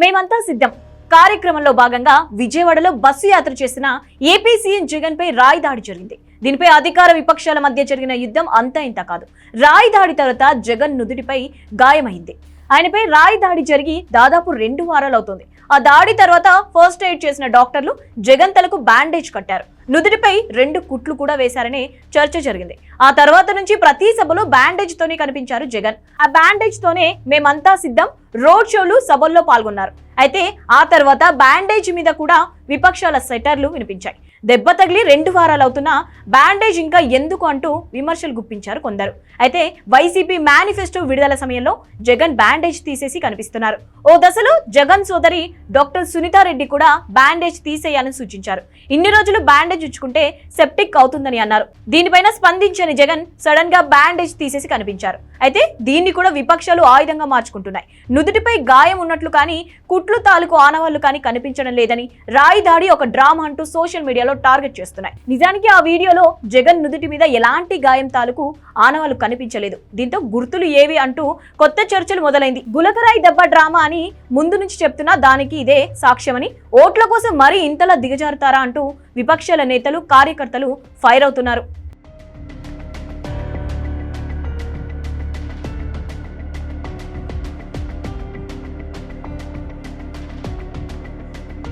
మేమంతా సిద్ధం. కార్యక్రమంలో భాగంగా విజయవాడలో బస్సు యాత్ర చేసిన ఏపీ సీఎం జగన్ పై రాయి దాడి జరిగింది. దీనిపై అధికార విపక్షాల మధ్య జరిగిన యుద్ధం అంతా ఇంత కాదు. రాయి దాడి తర్వాత జగన్ నుదుటిపై గాయమైంది. ఆయనపై రాయి దాడి జరిగి దాదాపు రెండు వారాలు అవుతుంది. ఆ దాడి తర్వాత ఫస్ట్ ఎయిడ్ చేసిన డాక్టర్లు జగన్ తలకు బ్యాండేజ్ కట్టారు. నుదుటిపై రెండు కుట్లు కూడా వేశారని చర్చ జరిగింది. ఆ తర్వాత నుంచి ప్రతి సభలో బ్యాండేజ్ తోనే కనిపించారు జగన్. ఆ బ్యాండేజ్ తోనే మేమంతా సిద్ధం రోడ్ షోలు సభల్లో పాల్గొన్నారు. అయితే ఆ తర్వాత బ్యాండేజ్ మీద కూడా విపక్షాల సెటర్లు వినిపించాయి. దెబ్బ తగిలి రెండు వారాలు అవుతున్నా బ్యాండేజ్ ఇంకా ఎందుకు అంటూ విమర్శలు గుప్పించారు కొందరు. అయితే వైసీపీ మేనిఫెస్టో విడుదల సమయంలో జగన్ బ్యాండేజ్ తీసేసి కనిపిస్తున్నారు. ఓ దశలో జగన్ సోదరి డాక్టర్ సునీతారెడ్డి కూడా బ్యాండేజ్ తీసేయాలని సూచించారు. ఇన్ని రోజులు బ్యాండేజ్ ఉంచుకుంటే సెప్టిక్ అవుతుందని అన్నారు. దీనిపైన స్పందించని జగన్ సడన్గా బ్యాండేజ్ తీసేసి కనిపించారు. అయితే దీన్ని కూడా విపక్షాలు ఆయుధంగా మార్చుకుంటున్నాయి. నుదుటిపై గాయం ఉన్నట్లు కానీ కుట్లు తాలూకు ఆనవాళ్ళు కానీ కనిపించడం లేదని రాయి దాడి ఒక డ్రామా అంటూ సోషల్ మీడియాలో టార్గెట్ చేస్తున్నాయి. నిజానికి ఆ వీడియోలో జగన్ నుదుటి మీద ఎలాంటి గాయం తాలూకు ఆనవాళ్ళు కనిపించలేదు. దీంతో గుర్తులు ఏవి అంటూ కొత్త చర్చలు మొదలైంది. గులకరాయి దెబ్బ డ్రామా అని ముందు నుంచి చెప్తున్నా దానికి ఇదే సాక్ష్యమని ఓట్ల కోసం మరీ ఇంతలా దిగజారుతారా అంటూ విపక్షాల నేతలు కార్యకర్తలు ఫైర్ అవుతున్నారు.